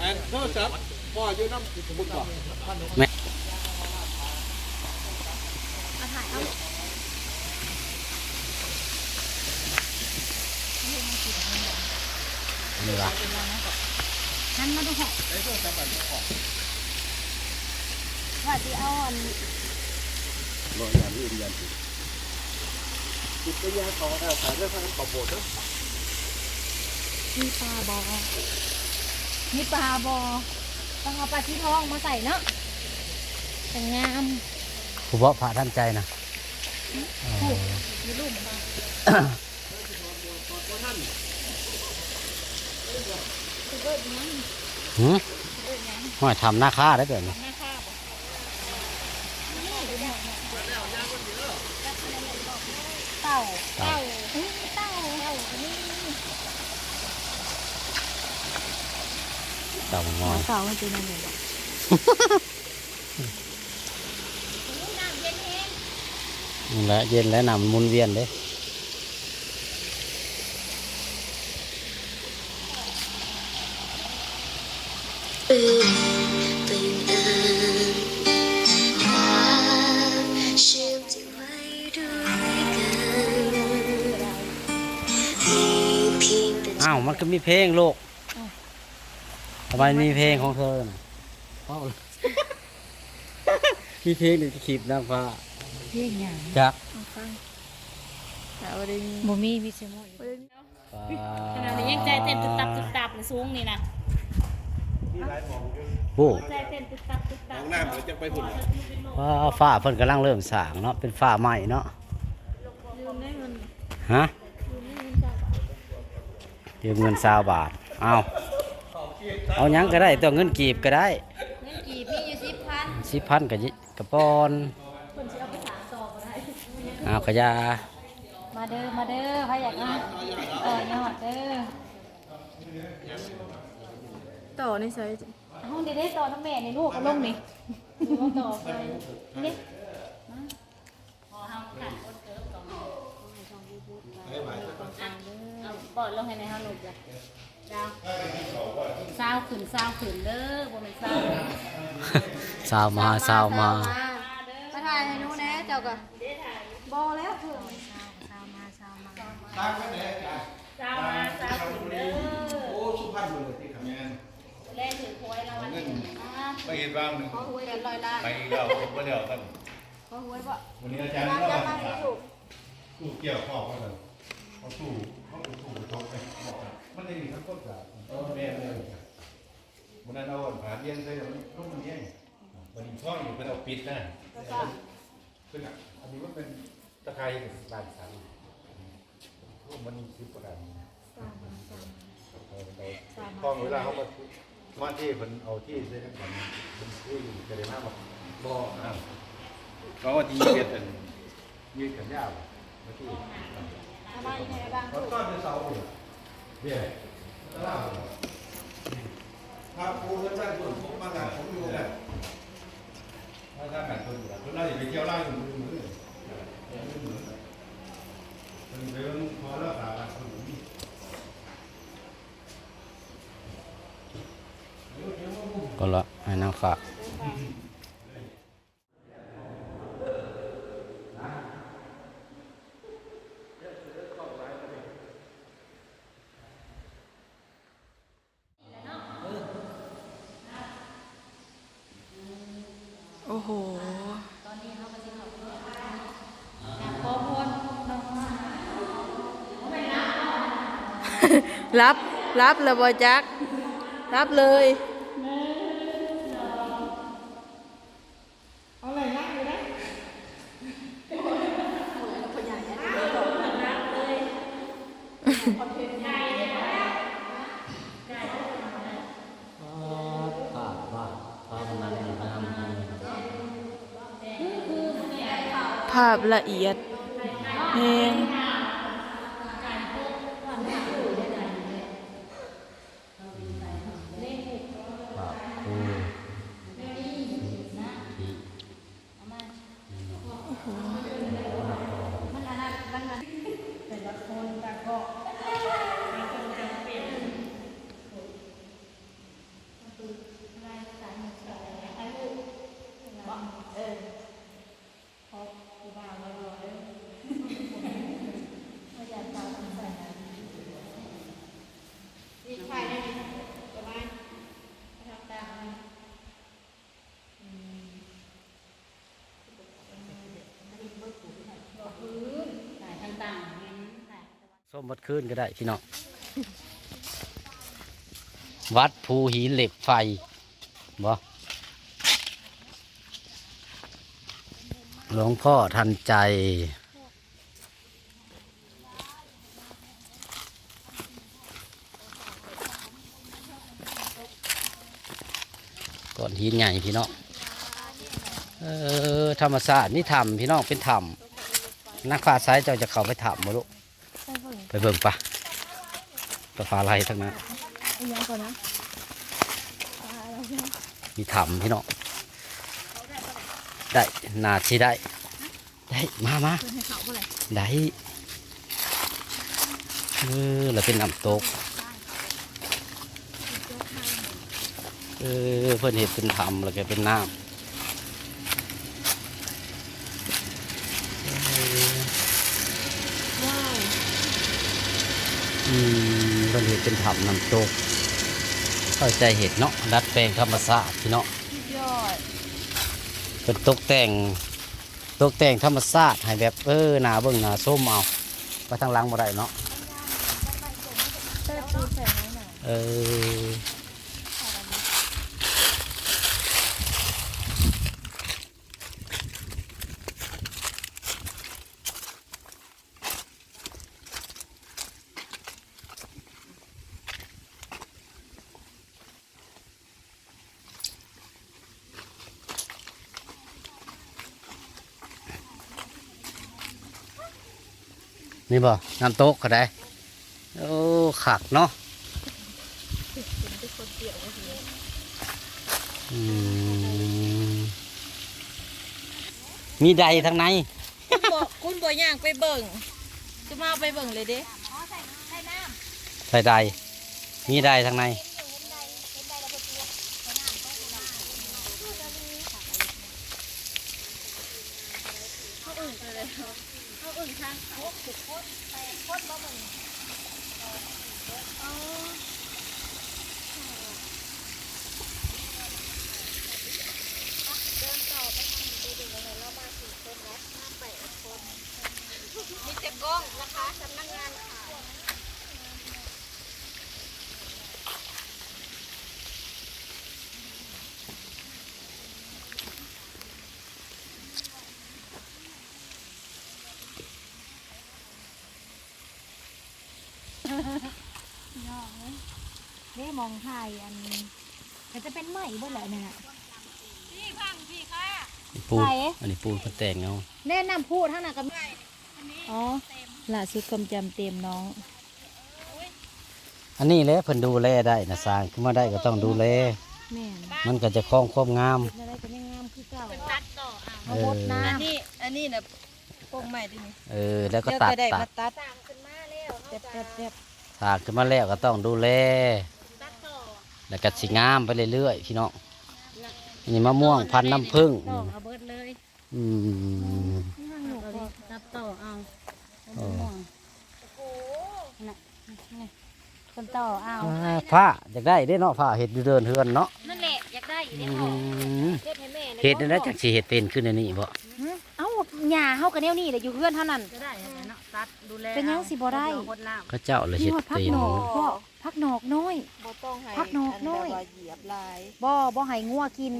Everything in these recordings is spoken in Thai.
อันโทรศัพท์พ่ออยู่น้ำบุกบ่นี่วะหันมาดูหอก ว่าที่เอาอันรอยยานยืนยันจิตวิญญาณของอาสาเรื่องพระขอบโบสถ์นะมีปลาบอมีปลาบอต้องเอาปลาที่ท้องมาใส่เนาะแต่งงามผู้บ่พระท่านใจนะเออมีลูกปลาคือเบิดยังหืมเบิดยังห้อยทำหน้าค่าได้เดี๋ยวนี้ หน้าข้าบ่เต่าเต่าเฮ้ยเต่าเต่านี่เต่างอยเต่ามันเป็นยังไงบ้างน้ำเย็นเองนี่แหละเย็นแล้วนำมุนเวียนเด้ มันก็มีเพลงโลกทำไมมีเพลงของเธอน่ะเอ้ามีเพลงหนึ่งที่ขีบนางฟ้าเพียงอย่างจักบ่มีมีเสมออยู่ขนาดนี้ยังใจเต้นตึกตับตึกตับเลยสูงนี่นะโอ้ใจเต้นตึกตับตึกตัขบองน้ำเดี๋ยวจะไปหุ่นว่าฟ้าเพิ่นกำลังเริ่มสร้างเนาะเป็นฟ้าใหม่เนาะลืมได้เงินฮะ ยืมเงินสาวบาท เอาเอาหยังก็ได้ตัวเงินกีบก็ได้เงินกี่พี่อยู่สิบพันสิพันกับกระปอนคนจะเอาไปสามต่อก็ได้ เอากระยามาเด้อ มาเด้อใครอยากมาต่อยอดเด้อต่อในไซส์ห้องเด็ดต่อน้ำแม่ในลูกก็ลงนี่ต่อไปนี่พอเฮาขันคนเกิดก่อนเอา ปอดลงให้ในเฮาลูกจ้ะดาวสาวขึ้นสาวขึ้นเด้อบ่แม่นสาวสาวมาสาวมา มาถ่ายให้หนู้นแน่เจ้าก็บอแล้วเพื่อนสาวมาสาวมาตั้งไว้ไหนอาจารย์สาวมาสาขึ้นเด้อโอ้สุพรรณบุรีที่ขมิ้นเล่นถือควยรางวัลที่หนึ่งอ่าไม่เห็นบ้างหนึ่งขอหวยกันลอยล้านไปเราไม่เดี๋ยวท่านขอหวยบ่วันนี้อาจารย์ก็มาถูกเกี่ยวข้อกันเขาตู้เขาตู้ตู้ทบไปบอกมันได้มีทั้งต้นสาแม่เลยวั นนั้นเอาผ่าเลี้ยงใส่แล้วมันมันแย่งวันช่องอยู่เป็นเอาปิดนะแล้วก็ซึ่งอันนี้มันเป็นตะไคร้บานสันมันคือประกันกล้องเวลาเขามามาที่มันเอาที่ใช้กันมันที่จะได้มาบอกบ่อ่าเขาว่าที่เกิดเป็นยืดกันยาวมาที่ทำไมยังไงบ้างเขาต้อนจะเสาเนี่ยเบี้ย ครับครูเพื่อนบ้านผมมาหนักผมอยู่แหละถ้าถ้าแบ่งคนอยู่แล้วคนเราอย่ไปเที่ยวไล่อยู่มือมือมันเรื่องพอแล้วสาระคนนี้ก็ละให้นั่งฝากอ้โห ขอพรน้องมา รับรับเลยบอจัก รับเลยภาพว่าภาพนั้นงามดีภาพละเอียดเพลง ส้มบัดคืนก็ได้พี่น้องวัดภูหินเหล็กไฟบ่หลวงพ่อทันใจ ก่อนหินใหญ่พี่น้องเออธรรมศาสตร์นี่ทำพี่น้องเป็นธรรมนักฟ้าซ้ายเจ้าจะเข้าไปถามมาลูก ไปเบิ่งปะปลาฟ้าไหลทั้งนั้นไอ้ยังก่อนนะปลาอะไรเนี่ยมีถามพี่น้องได้นาที่ได้ ได้มามาเพิ่นให้เขาเท่าไหร่ได้เออเราเป็นน้ำตกเออเพื่อนเห็ดเป็นธรรมแล้วก็เป็นน้ำเออ ว้าว อืมเพื่อนเห็ดเป็นธรรมน้ำตกเข้าใจเห็ดเนาะดัดแปลงธรรมศาสตร์พี่เนาะสุดยอดเป็นตกแต่งตกแต่งธรรมชาติให้แบบเออหนาเบิ่งหนาส้มเอาไปทางหลังบ่ได้เนาะ เต้ปูใส่ไหนหน่อย เออ นี่บ่น้ำตกก็ได้ โอ้ขักเนาะอืมมีใดทางในคุณบ่คุณบ่ย่างไปเบิ่งจะมาเอาไปเบิ่งเลยเด้ใส่ใดมีใดทางใน มีแต่กล้องนะคะสำนักงานค่ะ เด้มองไทยอันมันจะเป็นไหมบ่แหละเนี่ยน่ะปูไหนอันนี้ปูเขาแต่งเอาแนะนำพูดทั้งนั้นกับอ๋อล่าสุดกำจำเต็มน้อง อันนี้แหละเพิ่นดูแลได้นะสร้างขึ้นมาได้ก็ต้องดูแลแม่นมันก็จะคล้องความงามอะไรก็ยังงามคือเก่าตัดต่อเอาเอาหมดน้อันนี้อันนี้น่ะโป่งใหม่ดินี่เออแล้วก็เดี๋ยวตัดก็ได้ตัมาดตัดเจ็บเจ็บเจ็บสร้างขึ้นมาแล้วก็ต้องดูแล แล้วก็สิงามไปเรื่อยๆพี่น้องอันนี่มะม่วงพันธุ์น้ำผึ้งต่อเอาเบิดเลยอืมนี่หนูก็รับต่อเอาเออคนต่อเอาอ่าผ้าอยากได้ได้เนาะผ้าเห็ดอยู่เดินเฮือนเนาะนั่นแหละอยากได้อยู่อืในห้องมเฮ็ดให้แม่เห็ดนั่นแหละจักสิเห็ดเป็นขึ้นในนี้บ่เอ้าหญ้าเฮาก็แนวนี้แหละอยู่เพื่อนเท่านั้นก็ได้เนาะตัดดูแลเป็นยังสิบ่ได้หดน้เขาเจ้าเลยนี่เห็ดว่าพักเป็นหนอกพ่อพักหนอกน้อยำบ่ต้องให้พักนอกน้อย แบบว่าเหยียบลายบ่บ่ให้งัวกิน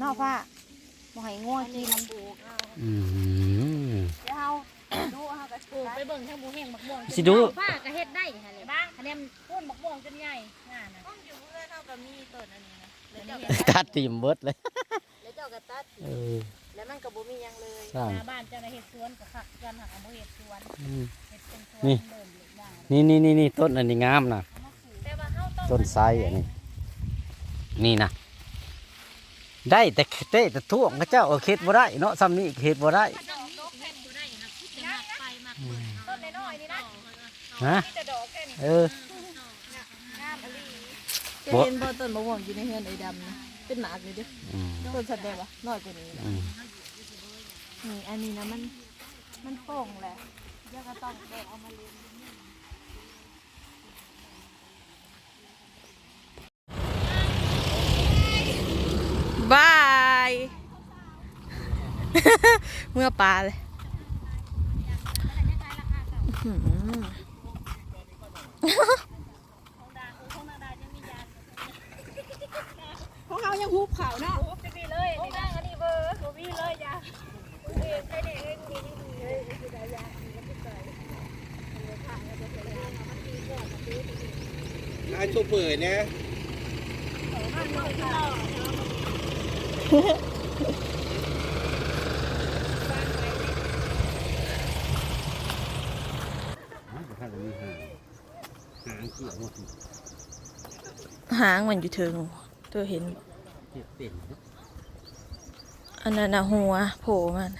เนอกฟ้าบ่ให้งัวกินอืม เดี๋ยวเฮาดูเฮาก็ปลูกไปเบิ่งทางบ่แห้งมักม่วงสิดูฟ้าก็เฮ็ดได้หั่นแหละบ้างคะแนนต้นมักม่วงจนใหญ่งานน่ะ ต้องอยู่เพื่อเท่ากับมีต้นอันนี้นะแล้วนี่ ตัดติมเบิดเลยแล้วเจ้าก็ตัดเออแล้วมันก็บ่มีหยังเลยสร้าง หน้าบ้านเจ้าน่ะเฮ็ดสวนก็คักกันหักเอาบ่เฮ็ดสวนอืมเฮ็ดเป็นสวนนี่เริ่มเลยได้นี่นี่นี่นี่ต้นอันนี้งามนะแต่ว่าเฮาต้องต้นไทรอันนี้นี่นะได้แต่ได้แต่ท่วงเขาเจ้าเอาเขตบ่ได้เนาะซ้ำนี้เขตบ่ได้ต้นน้อยๆนี่นะฮะเออ จะบ่เห็นบ่ต้นมะม่วงอยู่ในเฮือนไอ้ดำนะเป็นหมากเลยเด้ออืมต้นสัตว์ได้ปะน้อยกว่านี้นะอืมนี่อันนี้นะมัน มันโป่งแหละเดี๋ยวก็ต้องแบกเอามาเลี้ยงบาย เมื่อปลาเลยอื้อหือ ยังฮูบเขาเนาะจะมีเลยนี่นะอันนี้เบอร์บ่มีเลยจ้ะเอ้ยใครเนี่ยเอ้ยนี่นี่เอ้ยสิได้ยามันสิใส่นายชูเปื่อยเนี่ยถ้าจะมีหางหางเกี่ยหมดหางมันอยู่ถึงตัวเห็นบ่ อันนั้นน่ะหัวโผล่มัน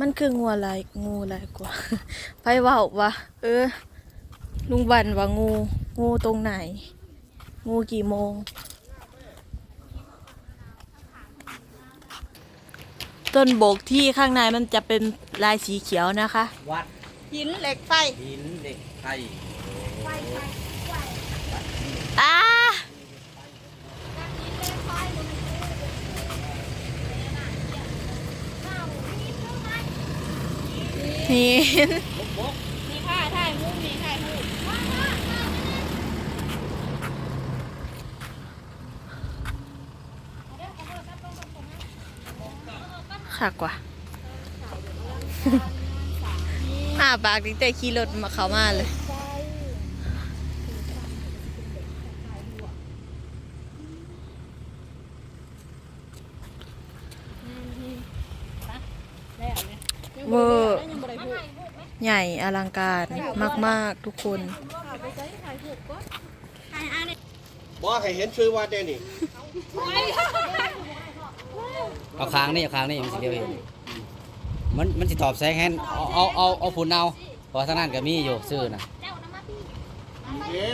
มันคืองัวลายงูลายกว่าไปเว่าว่าเออ ลุงวันว่างู งูตรงไหน งูกี่โมง ต้นโบกที่ข้างในมันจะเป็นลายสีเขียวนะคะ วัดหินเหล็กไฟหินเด็กไทยอ่าหิ นมีผ้าถ่ายมุมมีถ่ายมุมขากว่าอาปากตั้งแต่ขี่รถมาเขามาเลยเวอร์ ใหญ่อลังการมาก ๆ ทุกคนบอกให้เห็นชื่อว่าเดนี่เอาค้างนี่เอาค้างนี่มันสิเดียวเห็นมันมันสิตอบแสงแฮนเอาเอาเอาเอาฝุ่นเอาเพราะทางนั้นก็มีอยู่ซื้อนะเย้